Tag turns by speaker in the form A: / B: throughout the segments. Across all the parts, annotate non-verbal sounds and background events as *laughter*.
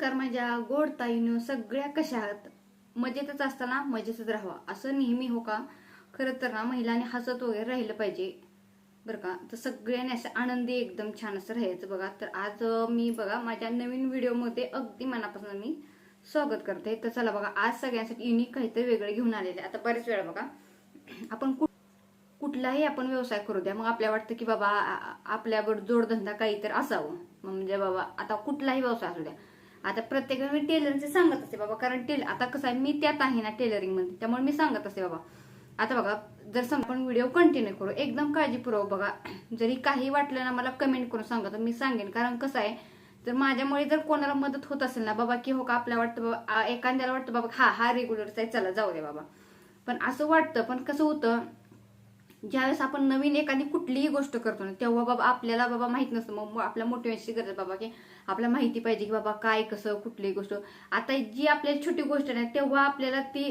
A: नमस्कार माझ्या गोड ताईनं सगळ्या कशा आहात मजेतच असताना मजेतच राहावा असं नेहमी हो का? खरं तर ना महिलांनी हसत वगैरे राहिलं पाहिजे. बरं का? तर सगळ्यांनी असं आनंदी एकदम छान असं राहायचं बघा. तर आज मी बघा माझ्या नवीन व्हिडिओमध्ये अगदी मनापासून मी स्वागत करते. तर चला बघा आज सगळ्यांसाठी युनिक काहीतरी वेगळं घेऊन आलेले आता बरेच वेळा बघा आपण कुठ कुठलाही आपण व्यवसाय करू द्या मग आपल्याला वाटतं की बाबा आ- जोडधंदा आपल्यावर जोडधंदा असावं. मग म्हणजे बाबा आता कुठलाही व्यवसाय असू द्या आता प्रत्येक मी टेलरचे सांगत असते बाबा कारण टेल आता कसं आहे मी त्यात आहे ना टेलरिंगमध्ये. त्यामुळे मी सांगत असते बाबा. आता बघा जर समजा आपण व्हिडिओ कंटिन्यू करू एकदम काळजीपूर्वक बघा. जरी काही वाटलं ना मला कमेंट करून सांगा तर मी सांगेन. कारण कसं आहे तर माझ्यामुळे जर कोणाला मदत होत असेल ना बाबा की हो का आपल्याला वाटतं बाबा एखाद्याला वाटतं बाबा हा हा रेग्युलरचा आहे चला जाऊ दे बाबा. पण असं वाटतं पण कसं होतं ज्यावेळेस आपण नवीन एखादी कुठलीही गोष्ट करतो ना तेव्हा बाबा आपल्याला बाबा माहीत नसतं. मग आपल्या मोटिवेशनची गरज बाबा की आपल्याला माहिती पाहिजे की बाबा काय कसं कुठलीही गोष्ट. आता जी आपल्याला छोटी गोष्ट नाही तेव्हा आपल्याला ती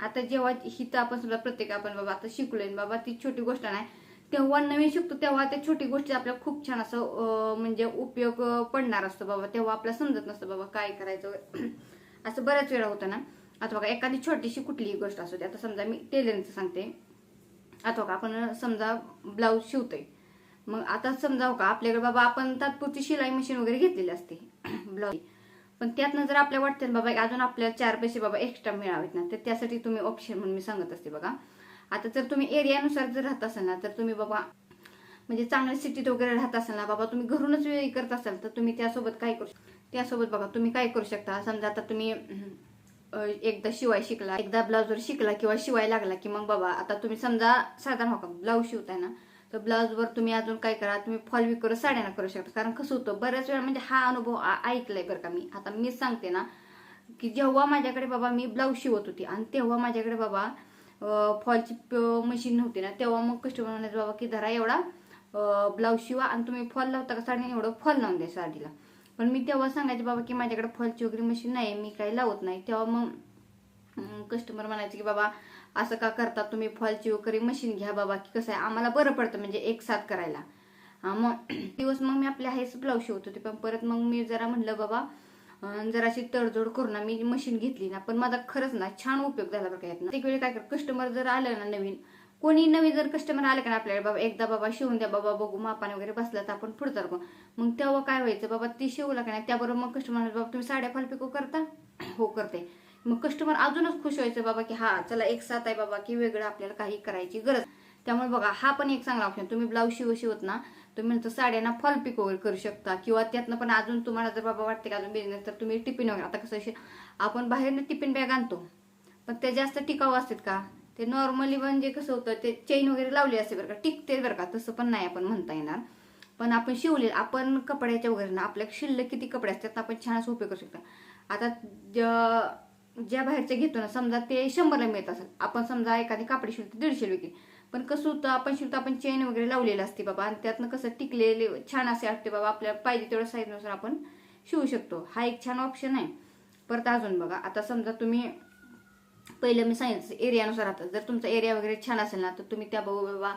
A: आता जेव्हा हिथं आपण समजा प्रत्येक आपण बाबा आता शिकलोय बाबा ती छोटी गोष्ट नाही तेव्हा नवीन शिकतो तेव्हा त्या छोटी गोष्टी आपल्याला खूप छान असं म्हणजे उपयोग पडणार असतो बाबा. तेव्हा आपल्याला समजत नसतं बाबा काय करायचं. असं बऱ्याच वेळा होतं ना. आता बघा एखादी छोटीशी कुठलीही गोष्ट असू दे. आता समजा मी टेलरिंगचं सांगते. आता का? आपण समजा ब्लाऊज शिवतोय. मग आता समजाव हो का आपल्याकडे बाबा आपण तात्पुरती शिलाई मशीन वगैरे घेतलेली असते *clears throat* ब्लाऊज पण त्यातनं जर आपल्याला वाटतं ना बाबा अजून आपल्याला चार पैसे बाबा एक्स्ट्रा मिळावेत ना तर त्यासाठी तुम्ही ऑप्शन म्हणून मी सांगत असते बघा. आता जर तुम्ही एरियानुसार जर राहत असाल ना तर तुम्ही बाबा म्हणजे चांगल्या सिटीत वगैरे राहत असाल ना बाबा तुम्ही घरूनच करत असाल तर तुम्ही त्यासोबत काय करू त्यासोबत बघा तुम्ही काय करू शकता? समजा आता तुम्ही एकदा शिवाय शिकला एकदा ब्लाऊजवर शिकला किंवा शिवाय लागला की मग बाबा आता तुम्ही समजा साधारण हो का ब्लाऊज शिवताय ना तर ब्लाऊजवर तुम्ही अजून काय करा तुम्ही फॉल करू साड्यांना करू शकता. कारण कसं होतं बऱ्याच वेळा म्हणजे हा अनुभव ऐकलाय बरं का मी. आता मी सांगते ना की जेव्हा माझ्याकडे बाबा मी ब्लाऊज शिवत होती आणि तेव्हा माझ्याकडे बाबा फॉलची मशीन नव्हती ना तेव्हा मग कस्टमर म्हणायचं बाबा की धरा एवढा ब्लाऊज शिवा आणि तुम्ही फॉल लावता का साडीने एवढं फॉल लावून द्या साडीला. पण मी तेव्हा सांगायचे बाबा की माझ्याकडे फॉलची वगैरे मशीन नाही मी काही लावत नाही. तेव्हा मग कस्टमर म्हणायचे की बाबा असं का करता तुम्ही? फॉलची वगैरे मशीन घ्या बाबा की कसं आहे? आम्हाला बरं पडतं म्हणजे एक साथ करायला. मग *clears throat* दिवस मग मी आपल्या हायस ब्लाऊज शिवत होते पण परत मग मी जरा म्हणलं बाबा जराशी तडजोड करून मी मशीन घेतली ना पण माझा खरंच ना छान उपयोग झाला बरं काय एक वेळी काय कर कस्टमर जर आलं ना नवीन कोणी नवीन जर कस्टमर आले का ना बाबा एकदा बाबा शिवून द्या बाबा बघू मापाने वगैरे बसला तर आपण पुढे जाऊ. मग तेव्हा काय व्हायचं बाबा ती शिवला का नाही त्याबरोबर मग कस्टमर बाबा तुम्ही साड्या फालपिको करता? *clears throat* हो करते. मग कस्टमर अजूनच खुश व्हायचं बाबा की हा चला एक साथ आहे बाबा की वेगळं आपल्याला काही करायची गरज. त्यामुळे बघा हा पण एक चांगला ऑप्शन तुम्ही ब्लाऊज शिव शिवत ना तुम्ही नंतर साड्यांना फॉल पिक वगैरे करू शकता. किंवा त्यातनं पण अजून तुम्हाला जर बाबा वाटते का अजून बिझनेस तर तुम्ही टिफिन वगैरे आता कसं आपण बाहेरनं टिफिन बॅग आणतो. पण ते जास्त टिकाऊ असतात का? ते नॉर्मली म्हणजे कसं होतं ते चेन वगैरे लावली असते बरं का. टिकते बरं का तसं पण नाही आपण म्हणता येणार. पण आपण शिवले आपण कपड्याच्या वगैरे ना आपल्या शिल्लक किती कपडे असतात आपण छान असं उपयोग करू शकतो. आता ज्या बाहेरच्या घेतो ना समजा ते शंभरला मिळत असेल. आपण समजा एखादी कापडी शिवतो दीडशे विकली पण कसं होतं आपण शिवतो आपण चेन वगैरे लावलेलं असते बाबा आणि त्यातनं कसं टिकलेले छान असे वाटते बाबा आपल्याला पाहिजे तेवढ्या साईजनुसार आपण शिवू शकतो. हा एक छान ऑप्शन आहे. परत अजून बघा आता समजा तुम्ही पहिलं मी सांगितलं एरियानुसार राहतात जर तुमचा एरिया वगैरे छान असेल ना तर तुम्ही त्या बाबा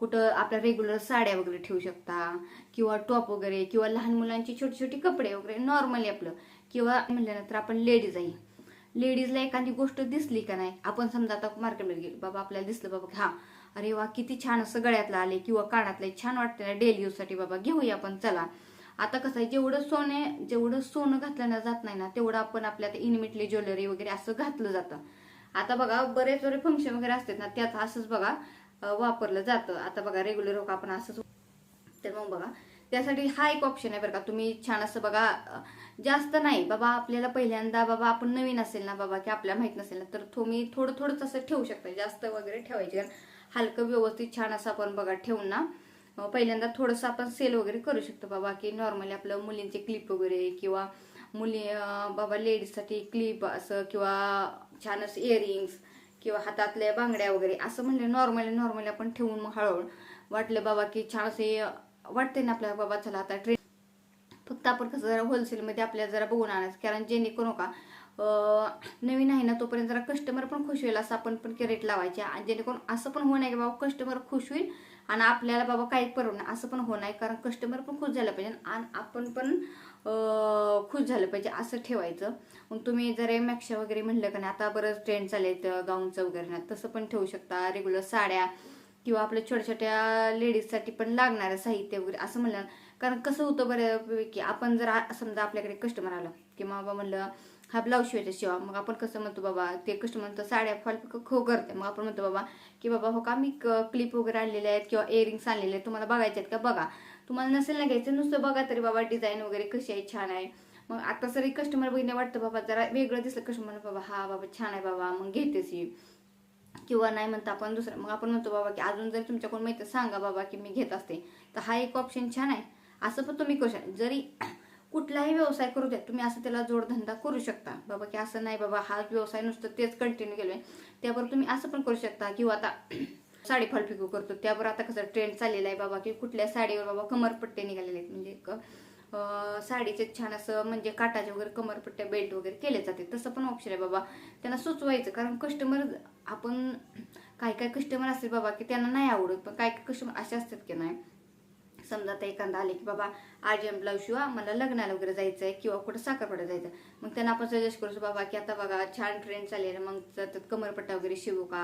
A: कुठं आपल्या रेग्युलर साड्या वगैरे ठेवू शकता किंवा टॉप वगैरे किंवा लहान मुलांची छोटी छोटी कपडे वगैरे नॉर्मली आपलं. किंवा म्हणल्यानंतर आपण लेडीज आहे. लेडीजला एखादी गोष्ट दिसली का नाही आपण समजा आता मार्केटमध्ये गेलो बाबा आपल्याला दिसलं बाबा हा अरे वा किती छान असं गळ्यातलं आले किंवा कानातलं छान वाटते ना डेली यूजसाठी बाबा घेऊया आपण चला. आता कसं आहे जेवढं सोने जेवढं सोनं घातलं ना जात नाही ना तेवढं आपण आपल्या इनिमिटली ज्वेलरी वगैरे असं घातलं जातं. आता बघा बरेच बरे फंक्शन वगैरे असतात ना त्यात असंच बघा वापरलं जातं. आता बघा रेग्युलर हो आपण असंच तर मग बघा त्यासाठी हा एक ऑप्शन आहे बरं का. तुम्ही छान असं बघा जास्त नाही बाबा आपल्याला पहिल्यांदा बाबा आपण नवीन असेल ना बाबा की आपल्याला माहीत नसेल ना तर तुम्ही थोडं थोडंच असं ठेवू शकता. जास्त वगैरे ठेवायचे कारण हलकं व्यवस्थित छान असं आपण बघा ठेवून ना पहिल्यांदा थोडंसं आपण सेल वगैरे करू शकतो बाबा की नॉर्मली आपलं मुलींचे क्लिप वगैरे किंवा मुली बाबा लेडीजसाठी क्लिप असं किंवा छान असं इयरिंग्स किंवा हातातल्या बांगड्या वगैरे असं म्हणले नॉर्मली नॉर्मली आपण ठेवून मग हळूहळू. वाटलं बाबा की छान असे वाटते ना आपल्याला बाबा चला आता ट्रेन फक्त आपण कसं जरा होलसेलमध्ये आपल्याला जरा बघून आणायचं. कारण जेणेकरून का नवीन आहे ना तोपर्यंत जरा कस्टमर पण खुश होईल असं आपण पण रेट लावायचे. आणि जेणेकरून असं पण होणार की बाबा कस्टमर खुश होईल आणि आपल्याला बाबा काही परवडणार असं पण होणार कारण कस्टमर पण खुश झालं पाहिजे आणि आपण पण खुश झालं पाहिजे असं ठेवायचं. मग तुम्ही जर मॅक्शा वगैरे म्हणलं का नाही आता बरंच ट्रेंड चालले गाऊनचं वगैरे ना तसं पण ठेवू शकता. रेग्युलर साड्या किंवा आपल्या छोट्या छोट्या लेडीजसाठी पण लागणारं साहित्य वगैरे असं म्हणलं. कारण कसं होतं बऱ्यापैकी आपण जर समजा आपल्याकडे कस्टमर आला किंवा बाबा म्हणलं हा ब्लाऊज शिवायचा शिवा. मग आपण कसं म्हणतो बाबा ते कस्टमर म्हणतो साड्या फॉल खो करते मग आपण म्हणतो बाबा की बाबा हो का मी क्लिप वगैरे आणलेले आहेत किंवा इयरिंग्स आणलेले आहेत तुम्हाला बघायचे आहेत का? बघा. तुम्हाला नसेल ना घ्यायचं नुसतं बघा तरी बाबा डिझाईन वगैरे कशी आहे छान आहे. मग आता जरी कस्टमर बघितलं वाटतं बाबा जरा वेगळं दिसलं कस्टमर बाबा हा बाबा छान आहे बाबा मग घेतेस ही किंवा नाही म्हणता आपण दुसरं मग आपण म्हणतो बाबा की अजून जर तुमच्याकडून माहिती सांगा बाबा की मी घेत असते. तर हा एक ऑप्शन छान आहे. असं पण तुम्ही करू शकता. जरी कुठलाही व्यवसाय करू द्या तुम्ही असं त्याला जोडधंदा करू शकता. बाबा की असं नाही बाबा हा व्यवसाय नुसतं तेच कंटिन्यू केलोय. त्यावर तुम्ही असं पण करू शकता किंवा आता *clears throat* साडी फॉल पिको करतो. त्यावर आता कसं ट्रेंड चाललेला आहे बाबा की कुठल्या साडीवर बाबा कमरपट्टे निघालेले आहेत. म्हणजे साडीचे छान असं म्हणजे काटाचे वगैरे कमरपट्ट्या बेल्ट वगैरे केले जाते. तसं पण ऑप्शन आहे बाबा. त्यांना सुचवायचं कारण कस्टमर आपण काही काही कस्टमर असतील बाबा की त्यांना नाही आवडत पण काही काही कस्टमर असे असतात की नाही. समजा आता एखादा आले की बाबा आज ब्लाऊज शिवा मला लग्नाला वगैरे जायचं आहे किंवा कुठं साखरपडा जायचं मग त्यांना आपण सजेस्ट करू बाबा की आता बघा छान ट्रेंड चालेल मग त्यात कमरपट्टा वगैरे शिवू का?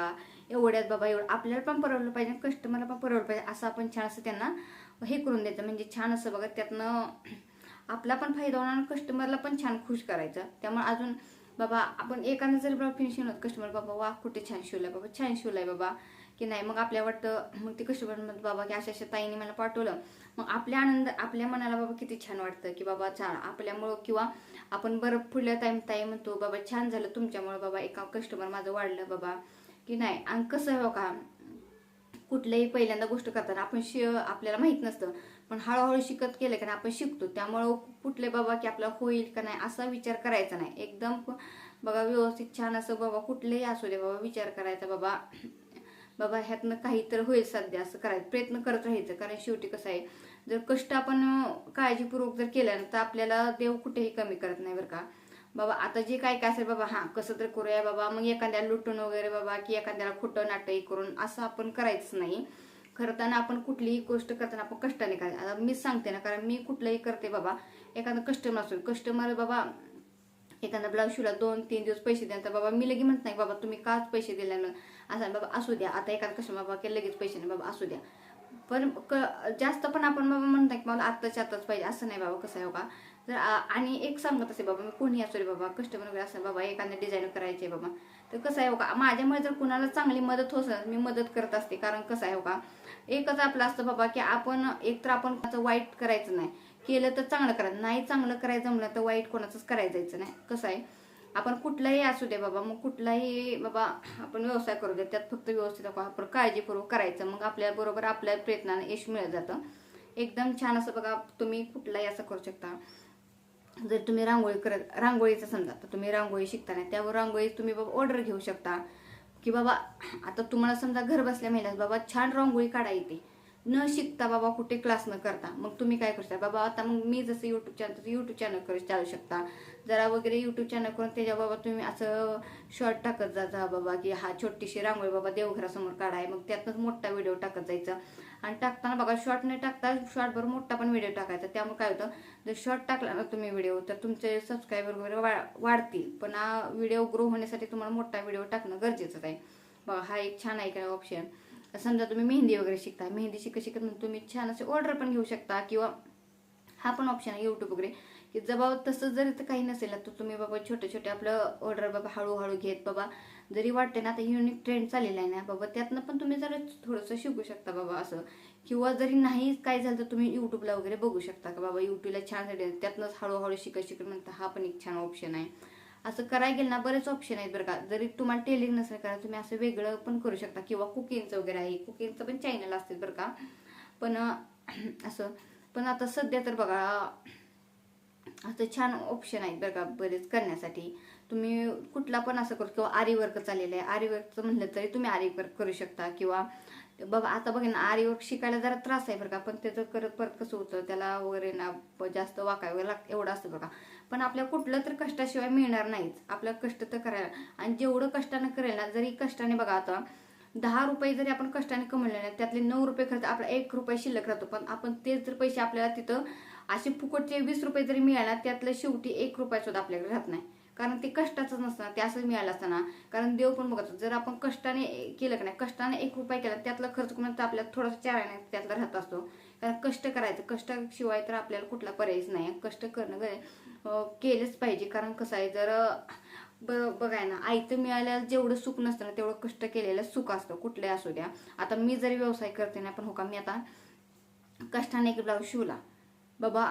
A: एवढ्यात बाबा एवढं आपल्याला पण परवडलं पाहिजे कस्टमरला पण परवडलं पाहिजे असं आपण छान असं त्यांना हे करून द्यायचं. म्हणजे छान असं बघा त्यातनं आपला पण फायदा होणार आणि कस्टमरला पण छान खुश करायचं. त्यामुळे अजून बाबा आपण एकानं जर बाबा फिनिशिंग होत कस्टमर बाबा वा कुठे छान शिवलाय बाबा छान शिवलाय बाबा. की नाही मग आपल्या वाटतं मग ते कस्टमर म्हणतात बाबा की अशा अशा ताईने मला पाठवलं. मग आपल्या आनंद आपल्या मनाला बाबा किती छान वाटतं की बाबा छान आपल्यामुळं किंवा आपण बरं पुढल्या ताई ताई म्हणतो बाबा छान झालं तुमच्यामुळं बाबा एका कस्टमर माझं वाढलं बाबा. की नाही आणि कसं हो का कुठल्याही पहिल्यांदा गोष्ट करताना आपण शि आपल्याला माहीत नसतं. पण हळूहळू शिकत केलं की आपण शिकतो. त्यामुळं कुठले बाबा की आपला होईल का नाही असा विचार करायचा नाही. एकदम बघा व्यवस्थित छान असं बाबा कुठलेही असू दे बाबा विचार करायचा बाबा *clears throat* बाबा ह्यातनं काही तर होईल सध्या असं करायचं. प्रयत्न करत राहायचं. कारण शेवटी कसं आहे जर कष्ट आपण काळजीपूर्वक जर केल्यानं ना तर आपल्याला देव कुठेही कमी करत नाही बरं का. बाबा आता जे काय काय असेल बाबा हां कसं तर करूया बाबा मग एखाद्याला लुटून वगैरे बाबा की एखाद्याला खोटं नाटक करून असं आपण करायचं नाही. करताना आपण कुठलीही गोष्ट करताना आपण कष्टाने करायचं. आता मीच सांगते ना कारण मी कुठलंही करते बाबा एखादा कस्टमर असतो कस्टमर बाबा एखादा ब्लाऊज शिवला दोन तीन दिवस पैसे द्या तर बाबा मी लगे म्हणत नाही बाबा तुम्ही काच पैसे दिल्या ना. असं बाबा असू द्या आता एखादा कस्टमर बाबा की लगेच पैसे नाही बाबा असू द्या. पण क- जास्त पण आपण बाबा म्हणत नाही की मला आत्ताच्या आत्ताच पाहिजे. असं नाही बाबा कसं आहे हो बाबा जर आणि एक सांगत असे बाबा मी कोणी असू रे बाबा कस्टमर वगैरे असं बाबा एखादं डिझाईन करायचे बाबा. तर कसं आहे हो का माझ्यामुळे जर कुणाला चांगली मदत होत मी मदत करत असते. कारण कसं आहे हो का एकच आपलं असतं बाबा की आपण एक तर आपण वाईट करायचं नाही. केलं तर चांगलं करायचं नाही चांगलं करायचं जमलं तर वाईट कोणाचंच करायचं जायचं नाही. कसं आहे आपण कुठलाही असू दे बाबा मग कुठलाही बाबा आपण व्यवसाय करू दे त्यात फक्त व्यवस्थित आपण आपण काळजीपूर्वक करायचं. मग आपल्या बरोबर आपल्या प्रयत्नाने यश मिळत जातं. एकदम छान असं बघा तुम्ही कुठलाही असं करू शकता. जर तुम्ही रांगोळी करत रांगोळीचं समजा तर तुम्ही रांगोळी शिकताना त्यावर रांगोळी तुम्ही बाबा ऑर्डर घेऊ शकता. की बाबा आता तुम्हाला समजा घर बसल्या महिन्यात बाबा छान रांगोळी काढा येते. न शिकता बाबा कुठे क्लास न करता. मग तुम्ही काय करू शकता? बाबा आता मग मी जसं यूट्यूब चॅनल तसं यूट्यूब चॅनल करू चालू शकता. जरा वगैरे यूट्यूब चॅनल करून त्याच्या बाबा तुम्ही असं शॉर्ट टाकत जा बाबा की हा छोटीशी रांगोळी बाबा देवघरासमोर काढाय. मग त्यातनंच मोठा व्हिडिओ टाकत जायचा. आणि टाकताना बघा शॉर्ट नाही टाकता शॉर्टभर मोठा पण व्हिडिओ टाकायचा. त्यामुळे काय होतं जर शॉर्ट टाकला ना तुम्ही व्हिडिओ तर तुमचे सबस्क्रायबर वगैरे वा- वाढतील. पण हा व्हिडिओ ग्रो होण्यासाठी तुम्हाला मोठा व्हिडिओ टाकणं गरजेचंच आहे. बघा हा एक छान आहे काय ऑप्शन समजा तुम्ही मेहंदी वगैरे शिकता. मेहंदी शिकत शिकत तुम्ही छान असे ऑर्डर पण घेऊ शकता किंवा हा पण ऑप्शन आहे युट्यूब वगैरे की जबाब तसं जरी तर काही नसेल तर तुम्ही बाबा छोटे छोटे आपलं ऑर्डर बाबा हळूहळू घेत बाबा. जरी वाटते ना आता युनिक ट्रेंड चाललेला आहे ना बाबा त्यातनं पण तुम्ही जरा थोडंसं शिकू शकता बाबा असं. किंवा जरी नाही काय झालं तर तुम्ही यूट्यूबला वगैरे बघू शकता का बाबा? युट्यूबला छानसाठी त्यातनंच हळूहळू शिकत शिकत म्हणता हा पण एक छान ऑप्शन आहे. असं करायला गेलं ना बरेच ऑप्शन आहेत बरं का. जरी तुम्हाला टेलिंग नसेल करा तुम्ही असं वेगळं पण करू शकता. किंवा कुकिंगचं वगैरे आहे. कुकिंगचं पण चॅनल असतील बरं का. पण *clears throat* असं. पण आता सध्या तर बघा असं छान ऑप्शन आहेत बरं का बरेच करण्यासाठी. तुम्ही कुठला पण असं करू किंवा आरी वर्क चाललेलं आहे आरी वर्कचं म्हणलं तरी तुम्ही आरी वर्क करू शकता किंवा बाबा आता बघा ना आरी वर्क शिकायला जरा त्रास आहे बरं का पण त्याचं करत परत कसं होतं त्याला वगैरे ना जास्त वाकाय वगैरे लागतं एवढं असतं बघा पण आपल्या कुठलं तर कष्टाशिवाय मिळणार नाहीच आपलं कष्ट तर करायला. आणि जेवढं कष्टानं करेल ना जरी कष्टाने बघा आता दहा रुपये जरी आपण कष्टाने कमवले नाही त्यातले नऊ रुपये खर्च आपला एक रुपये शिल्लक राहतो पण आपण तेच जर पैसे आपल्याला तिथं असे फुकटचे वीस रुपये जरी मिळाला त्यातलं शेवटी एक रुपया सुद्धा आपल्याकडे राहत नाही. कारण ते कष्टाचं नसतं ते असं मिळालं असताना. कारण देव पण बघत जर आपण कष्टाने केलं का नाही कष्टाने एक रुपये केला त्यातला खर्च करून तर आपल्याला थोडासा चाराने त्यातला राहत असतो. कारण कष्ट करायचं कष्टाशिवाय तर आपल्याला कुठला पर्यायच नाही. कष्ट करणं केलंच पाहिजे. कारण कसं आहे जर ब- बघाय ना आयतं मिळाल्याला जेवढं सुख नसतं ना तेवढं कष्ट केलेलं सुख असतं कुठलंही असू द्या. आता मी जरी व्यवसाय करते ना पण हो का मी आता कष्टाने एक ब्लाऊज शिवला. बाबा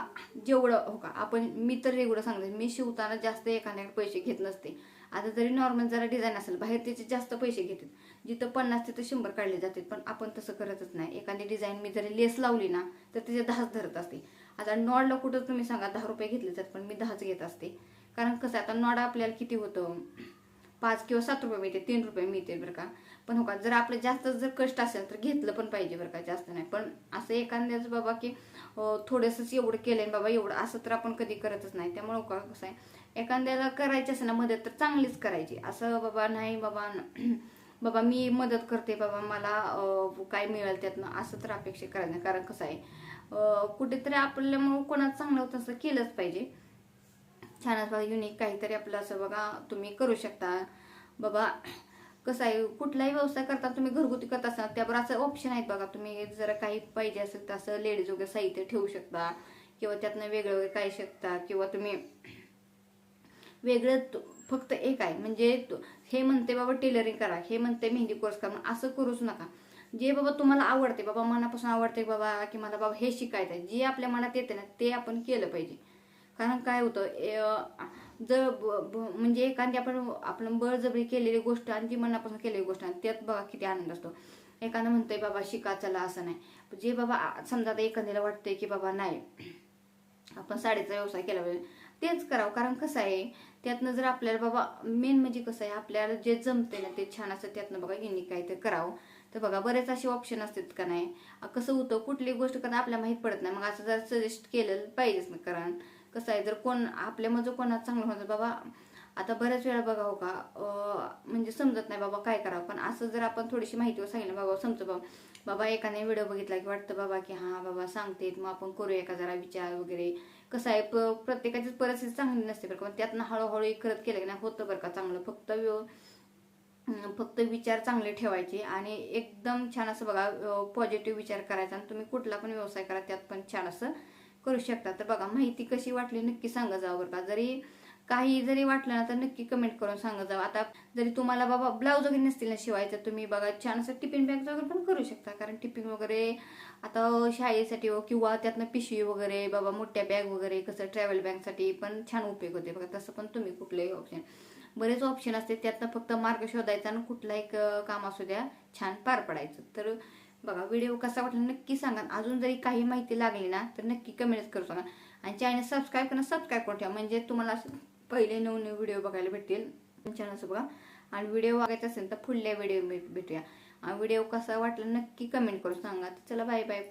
A: जेवढं हो का आपण मी तर रेगुलर सांगते मी शिवताना जास्त एखाद्याकडे पैसे घेत नसते. आता जरी नॉर्मल जरा डिझाईन असेल बाहेर त्याचे जास्त पैसे घेतात. जिथं पन्नास तिथं शंभर काढले जातात पण आपण तसं करतच नाही. एखादी डिझाईन मी जरी लेस लावली ना तर त्याचे दहाच धरत असते. आता नॉडला कुठं तुम्ही सांगा दहा रुपये घेतले जातात पण मी दहाच घेत असते. कारण कसं आहे, आता नॉड आपल्याला किती होतं? पाच किंवा सात रुपये मिळते तीन रुपये मिळते बरं का. पण हो का जर आपलं जास्त जर कष्ट असेल तर घेतलं पण पाहिजे बरं का जास्त नाही. पण असं एखाद्याच बाबा की थोडंसंच एवढं केलंय बाबा एवढं असं तर आपण कधी करतच नाही. त्यामुळे हो का कसं आहे एखाद्याला करायची असेल ना मदत तर चांगलीच करायची. असं बाबा नाही बाबा *clears throat* बाबा मी मदत करते बाबा मला काय मिळेल त्यातनं असं तर अपेक्षा करायचं नाही. कारण कसं आहे कुठेतरी आपल्यामुळं कोणाचं चांगलं होतं असं केलंच पाहिजे. छान बघा युनिक काहीतरी आपलं असं बघा तुम्ही करू शकता. बाबा कसं आहे कुठलाही व्यवसाय करता तुम्ही घरगुती करत असाल त्यावर असं ऑप्शन आहेत बघा. तुम्ही जरा काही पाहिजे असेल तर असं लेडीज वगैरे साहित्य ठेवू शकता किंवा त्यातनं वेगळं वगैरे काही शकता किंवा तुम्ही वेगळं फक्त एक आहे म्हणजे हे म्हणते बाबा टेलरिंग करा हे म्हणते मेहंदी कोर्स करा मग असं करूच नका. जे बाबा तुम्हाला आवडते बाबा मनापासून आवडते बाबा की मला बाबा हे शिकायचं आहे जे आपल्या मनात येते ना ते आपण केलं पाहिजे. कारण काय होतं ए, जर ब- ब- म्हणजे एखादी आपण आपण बळजबरी केलेली गोष्ट आणि ती मनापासून केलेली गोष्ट आणि त्यात बघा किती आनंद असतो. एखादं म्हणतंय बाबा शिका चला असं नाही. जे बाबा समजा आता एखाद्याला वाटतंय की बाबा नाही आपण साडीचा व्यवसाय केला पाहिजे. तेच करावं. कारण कसं आहे त्यातनं जर आपल्याला बाबा मेन म्हणजे कसं आहे आपल्याला जे जमते ना ते छान असतं त्यातनं बघा यांनी काय ते करावं. तर बघा बरेच असे ऑप्शन असतात का नाही. कसं होतं कुठली गोष्ट करणं आपल्याला माहीत पडत नाही. मग असं जर सजेस्ट केलं पाहिजेच ना कारण कसं आहे जर कोण आपल्यामध्ये कोणाचं चांगलं होतं बाबा आता बऱ्याच वेळा बघा हो का म्हणजे समजत नाही बाबा काय करावं पण असं जर आपण थोडीशी माहिती सांगितलं बाबा समजतो बाबा बाबा एकाने व्हिडिओ बघितला की वाटतं बाबा की हां बाबा सांगतेत मग आपण करूया का जरा विचार वगैरे. कसं आहे प- प्रत्येकाची परिस्थिती चांगली नसते बरं का पण त्यातनं हळूहळू करत केलं की नाही होतं बरं का चांगलं फक्त व्यव फक्त विचार चांगले ठेवायचे आणि एकदम छान असं बघा पॉझिटिव्ह विचार करायचा आणि तुम्ही कुठला पण व्यवसाय करा त्यात पण छान असं करू शकता तर बघा माहिती कशी वाटली नक्की सांगा जावं बरं का. जरी काही जरी वाटलं ना तर नक्की कमेंट करून सांगा जावं. आता जरी तुम्हाला बाबा ब्लाऊज वगैरे नसतील ना शिवायचं तुम्ही बघा छान असं टिफिन बॅग वगैरे पण करू शकता. कारण टिफिन वगैरे आता शाळेसाठी हो किंवा त्यातनं पिशवी वगैरे बाबा मोठ्या बॅग वगैरे कसं ट्रॅव्हल बॅगसाठी पण छान उपयोग होते. बघा तसं पण तुम्ही कुठलंही ऑप्शन बरेच ऑप्शन असते त्यातनं फक्त मार्ग शोधायचा आणि कुठलाही काम असू द्या छान पार पडायचं. तर बघा व्हिडिओ कसा वाटला नक्की सांगा. अजून जरी काही माहिती लागली ना तर नक्की कमेंट करू सांगा. आणि चॅनल सबस्क्राईब करणं सबस्क्राईब करून ठेवा. म्हणजे तुम्हाला असं पहिले नवीन व्हिडिओ बघायला भेटतील. छान असं बघा. आणि व्हिडिओ बघायचा असेल तर पुढल्या व्हिडिओ भेटूया. व्हिडिओ कसा वाटला नक्की कमेंट करून सांगा. तर चला बाय बाय